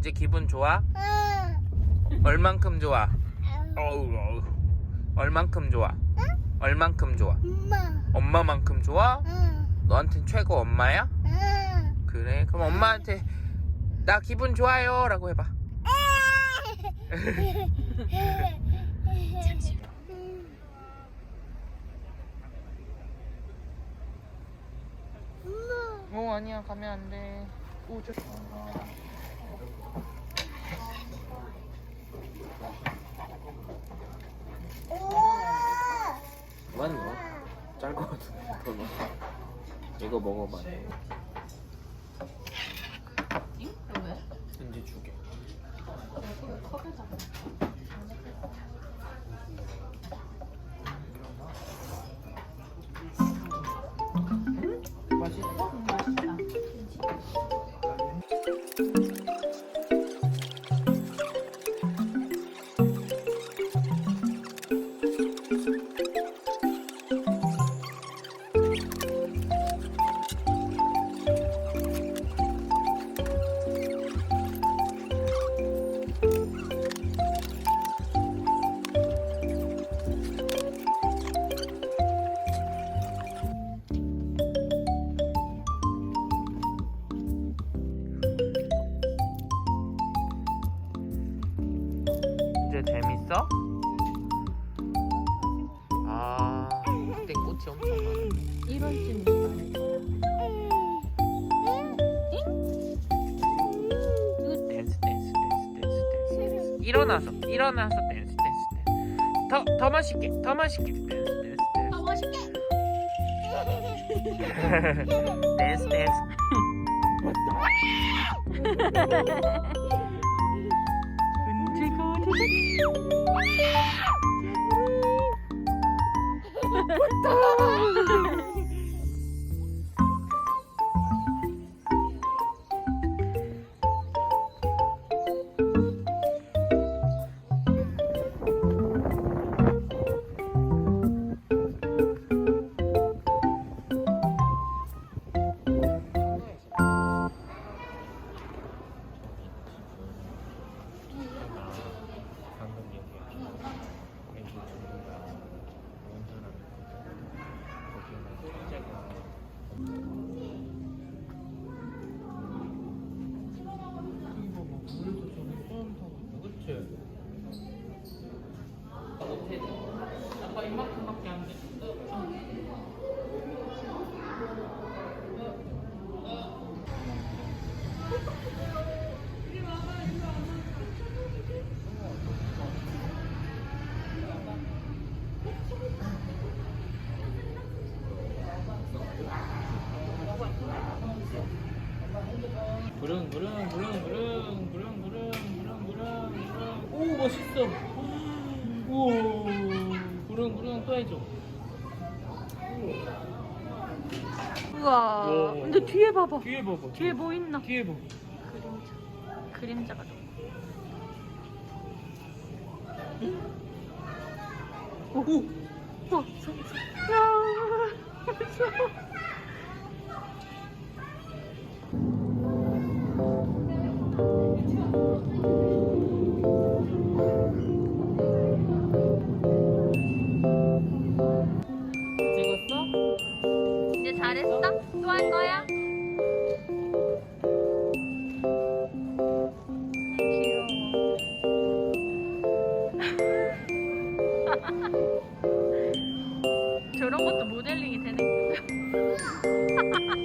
이제 기분 좋아? 얼만큼 좋아? 어우, 어우. 얼만큼 좋아? 얼만큼 좋아? 엄마. 엄마만큼 좋아? 응. 너한텐 최고 엄마야? 응. 그래 그럼 엄마한테 나 기분 좋아요 라고 해봐 엄마. 어 아니야 가면 안돼 오 저... 그만 넣어 짤것 같은데 더 넣어 이거 먹어봐. 응? 왜? 이제 주게 컵에 잡 이제 재밌어? 아 그때 꽃이 엄청 많아 1월쯤이니까. 댄스 댄스 댄스 댄스 댄스 댄스 일어나서 일어나서 댄스 댄스 댄스 더, 더 맛있게 더 맛있게 댄스 댄스 댄스 더 멋있게. 댄스 댄스 예쁘다. 음. 부릉 부릉 부릉 부릉 부릉 부릉 부릉 부릉 부릉 오 멋있어 오 부릉 부릉 또 해줘 우와. 우와. 근데 뒤에 봐봐. 뒤에 봐봐 뒤에 뭐 있나? 뒤에 봐 그림자. 그림자가 좀. 오, 오. 어, 서, 서. 야, 무서워. 이제 잘했어? 또 할 거야? 귀여워. 저런 것도 모델링이 되는 거야.